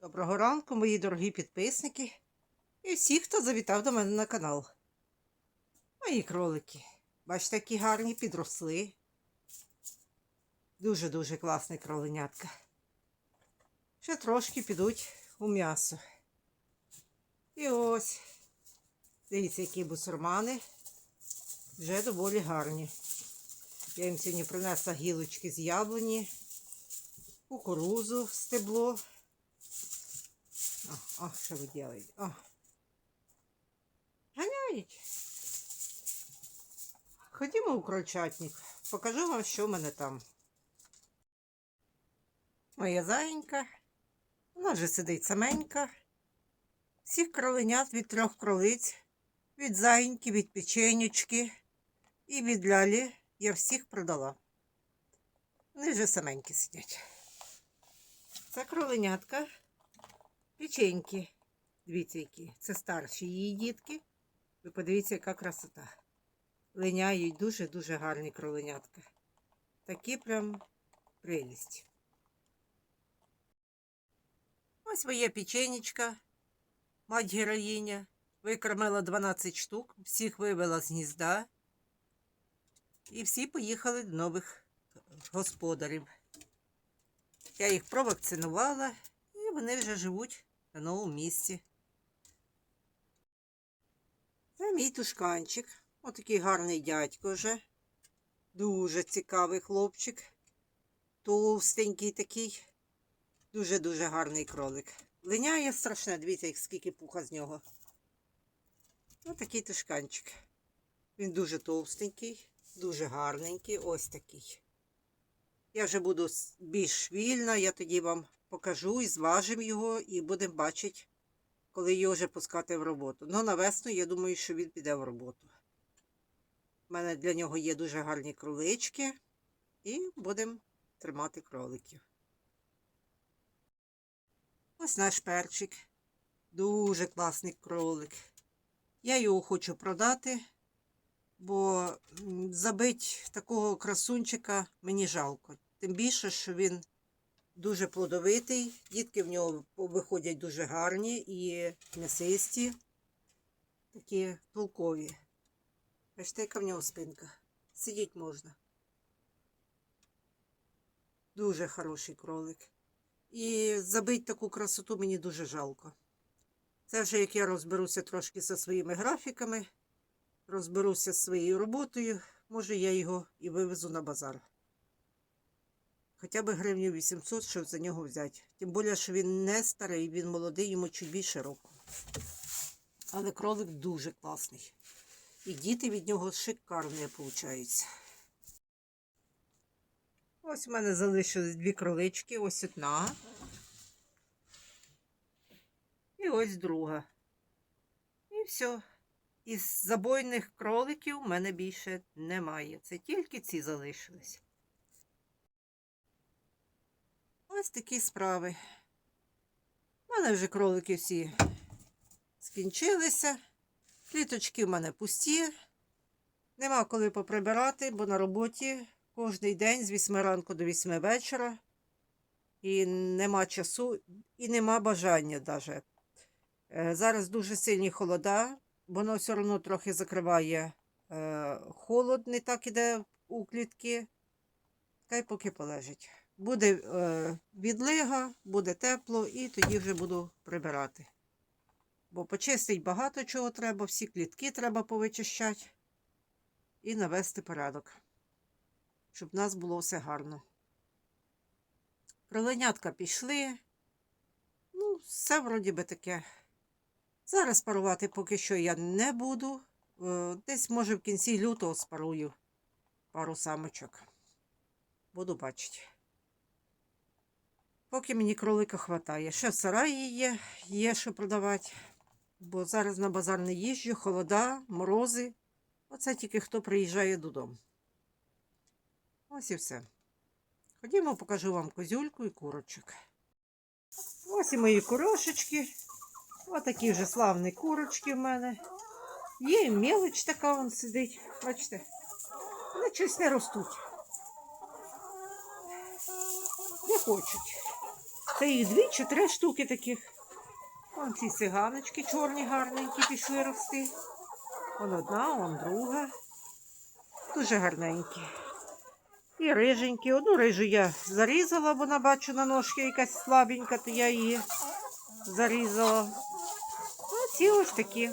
Доброго ранку, мої дорогі підписники і всі, хто завітав до мене на канал. Мої кролики. Бачите, які гарні підросли. Дуже-дуже класний кроленятка. Ще трошки підуть у м'ясо. І ось, дивіться, які бусурмани. Вже доволі гарні. Я їм сьогодні принесла гілочки з яблуні, кукурузу, стебло. О, о, що ви робите? О. Ганяють. Ходімо у крольчатник. Покажу вам, що в мене там. Моя заєнька. Вона вже сидить саменька. Всіх кроленят від трьох кролиць, від заєньки, від печенючки і від лялі я всіх продала. Вони вже саменькі сидять. Це кроленятка. Печеньки. Дивіться, які. Це старші її дітки. Ви подивіться, яка красота. Линяють дуже-дуже гарні кроленятка. Такі прям прелість. Ось моє печенечка, мать героїня. Викормила 12 штук, всіх вивела з гнізда. І всі поїхали до нових господарів. Я їх провакцинувала, і вони вже живуть на новому місці. Це мій тушканчик. Отакий гарний дядько вже. Дуже цікавий хлопчик. Товстенький такий. Дуже-дуже гарний кролик. Линяє страшне, дивіться, як скільки пуха з нього. Отакий тушканчик. Він дуже товстенький, дуже гарненький. Ось такий. Я вже буду більш вільна, я тоді вам покажу і зважимо його, і будемо бачити, коли його вже пускати в роботу. Ну, на весну, я думаю, що він піде в роботу. У мене для нього є дуже гарні кролички, і будемо тримати кроликів. Ось наш перчик. Дуже класний кролик. Я його хочу продати, бо забить такого красунчика мені жалко. Тим більше, що він дуже плодовитий. Дітки в нього виходять дуже гарні і м'ясисті, такі толкові. Бачите, яка в нього спинка. Сидіть можна. Дуже хороший кролик. І забить таку красоту мені дуже жалко. Це вже як я розберуся трошки зі своїми графіками, розберуся з своєю роботою, може я його і вивезу на базар. Хоча б гривню 800, щоб за нього взяти. Тим більше, що він не старий, він молодий, йому чуть більше року. Але кролик дуже класний. І діти від нього шикарні получаються. Ось у мене залишились дві кролички, ось одна. І ось друга. І все. Із забойних кроликів в мене більше немає. Це тільки ці залишились. Ось такі справи. У мене вже кролики всі скінчилися. Кліточки в мене пусті. Нема коли поприбирати, бо на роботі кожен день з 8 ранку до 8 вечора. І нема часу, і нема бажання навіть. Зараз дуже сильні холода, воно все одно трохи закриває е, холод, не так іде у клітки. Хай поки полежить. Буде е, відлига, буде тепло, і тоді вже буду прибирати. Бо почистить багато чого треба, всі клітки треба повичищати і навести порядок, щоб в нас було все гарно. Кроленятка пішли. Ну, все вроді би таке. Зараз парувати поки що я не буду. Е, Десь, може, в кінці лютого спарую пару самочок. Буду бачити. Поки мені кролика хватає. Ще в сараї є, є що продавати. Бо зараз на базар не їжджу, холода, морози. Оце тільки хто приїжджає додому. Ось і все. Ходімо, покажу вам козюльку і курочок. Ось і мої курошечки. Отакі вже славні курочки в мене. Є і мелоч така вон сидить. Бачите? Вони щось не ростуть. Не хочуть. Це їх дві чи три штуки таких. Вон ці циганочки чорні гарненькі пішли рости. Вон одна, вон друга. Дуже гарненькі. І риженькі. Одну рижу я зарізала, бо бачу на ножки якась слабенька, то я її зарізала. А ці ось такі.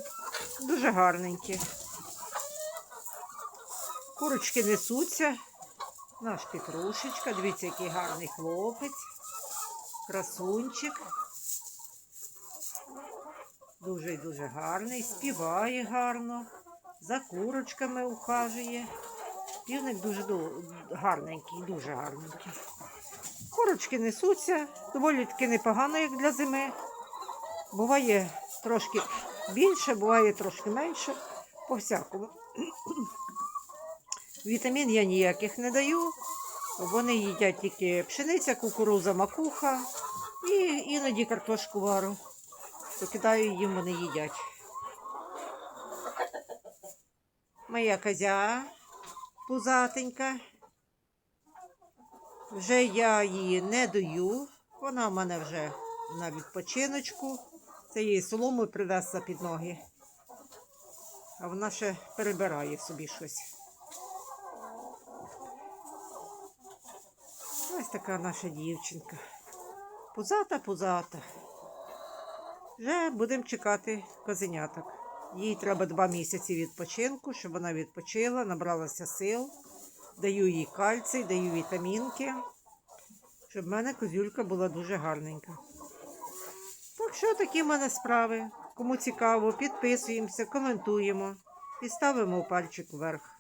Дуже гарненькі. Курочки несуться. Наш Петрушечка, дивіться, який гарний хлопець. Красунчик. Дуже і дуже гарний, співає гарно, за курочками ухажує. Півник дуже ду- гарненький, дуже гарненький. Курочки несуться, доволі таки непогано, як для зими. Буває трошки більше, буває трошки менше. По всякому. Вітамін я ніяких не даю. Вони їдять тільки пшениця, кукуруза, макуха і іноді картошку вару. То кидаю їм, вони їдять. Моя козя пузатенька. Вже я її не дою. Вона в мене вже на відпочиночку. Це їй солому придасться під ноги. А вона ще перебирає собі щось. Ось така наша дівчинка. Пузата, пузата. Вже будемо чекати козеняток. Їй треба два місяці відпочинку, щоб вона відпочила, набралася сил. Даю їй кальцій, даю вітамінки, щоб в мене козюлька була дуже гарненька. Так що такі в мене справи. Кому цікаво, підписуємося, коментуємо і ставимо пальчик вверх.